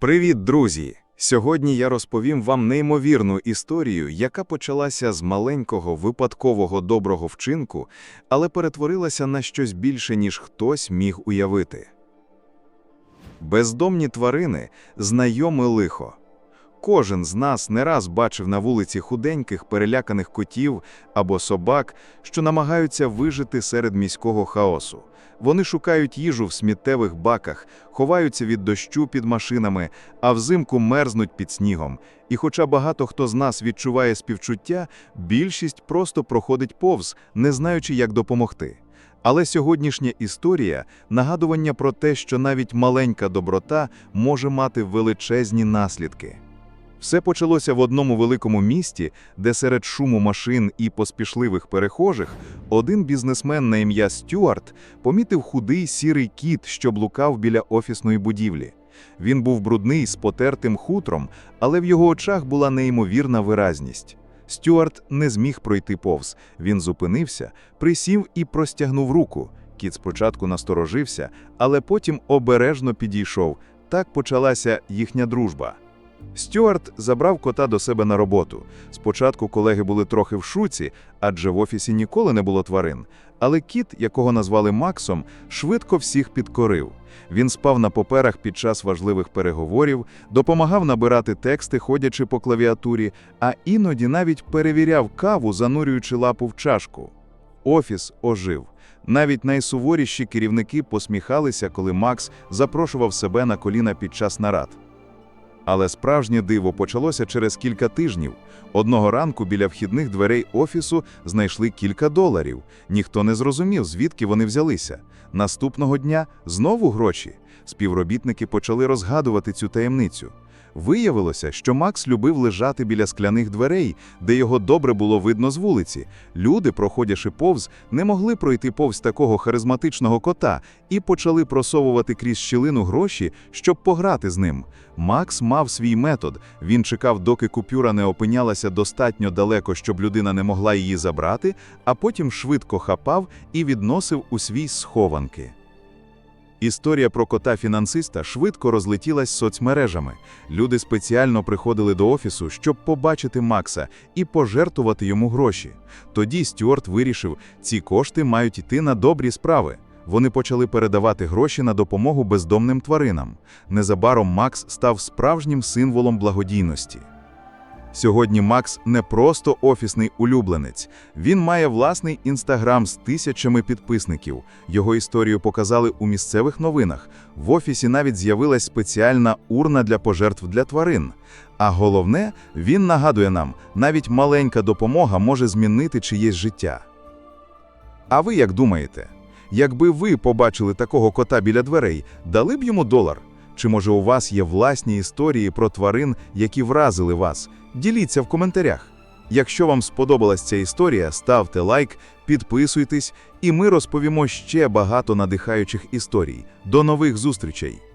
Привіт, друзі! Сьогодні я розповім вам неймовірну історію, яка почалася з маленького випадкового доброго вчинку, але перетворилася на щось більше, ніж хтось міг уявити. Бездомні тварини – знайоме лихо. Кожен з нас не раз бачив на вулиці худеньких, переляканих котів або собак, що намагаються вижити серед міського хаосу. Вони шукають їжу в сміттєвих баках, ховаються від дощу під машинами, а взимку мерзнуть під снігом. І хоча багато хто з нас відчуває співчуття, більшість просто проходить повз, не знаючи, як допомогти. Але сьогоднішня історія – нагадування про те, що навіть маленька доброта може мати величезні наслідки. Все почалося в одному великому місті, де серед шуму машин і поспішливих перехожих один бізнесмен на ім'я Стюарт помітив худий сірий кіт, що блукав біля офісної будівлі. Він був брудний з потертим хутром, але в його очах була неймовірна виразність. Стюарт не зміг пройти повз. Він зупинився, присів і простягнув руку. Кіт спочатку насторожився, але потім обережно підійшов. Так почалася їхня дружба. Стюарт забрав кота до себе на роботу. Спочатку колеги були трохи в шуці, адже в офісі ніколи не було тварин. Але кіт, якого назвали Максом, швидко всіх підкорив. Він спав на поперах під час важливих переговорів, допомагав набирати тексти, ходячи по клавіатурі, а іноді навіть перевіряв каву, занурюючи лапу в чашку. Офіс ожив. Навіть найсуворіші керівники посміхалися, коли Макс запрошував себе на коліна під час нарад. Але справжнє диво почалося через кілька тижнів. Одного ранку біля вхідних дверей офісу знайшли кілька доларів. Ніхто не зрозумів, звідки вони взялися. Наступного дня знову гроші. Співробітники почали розгадувати цю таємницю. Виявилося, що Макс любив лежати біля скляних дверей, де його добре було видно з вулиці. Люди, проходячи повз, не могли пройти повз такого харизматичного кота і почали просовувати крізь щілину гроші, щоб пограти з ним. Макс мав свій метод. Він чекав, доки купюра не опинялася достатньо далеко, щоб людина не могла її забрати, а потім швидко хапав і відносив у свій схованки. Історія про кота-фінансиста швидко розлетілась соцмережами. Люди спеціально приходили до офісу, щоб побачити Макса і пожертвувати йому гроші. Тоді Стюарт вирішив, ці кошти мають йти на добрі справи. Вони почали передавати гроші на допомогу бездомним тваринам. Незабаром Макс став справжнім символом благодійності. Сьогодні Макс не просто офісний улюбленець. Він має власний інстаграм з тисячами підписників. Його історію показали у місцевих новинах. В офісі навіть з'явилась спеціальна урна для пожертв для тварин. А головне, він нагадує нам, навіть маленька допомога може змінити чиєсь життя. А ви як думаєте? Якби ви побачили такого кота біля дверей, дали б йому долар? Чи може у вас є власні історії про тварин, які вразили вас? Діліться в коментарях. Якщо вам сподобалась ця історія, ставте лайк, підписуйтесь, і ми розповімо ще багато надихаючих історій. До нових зустрічей!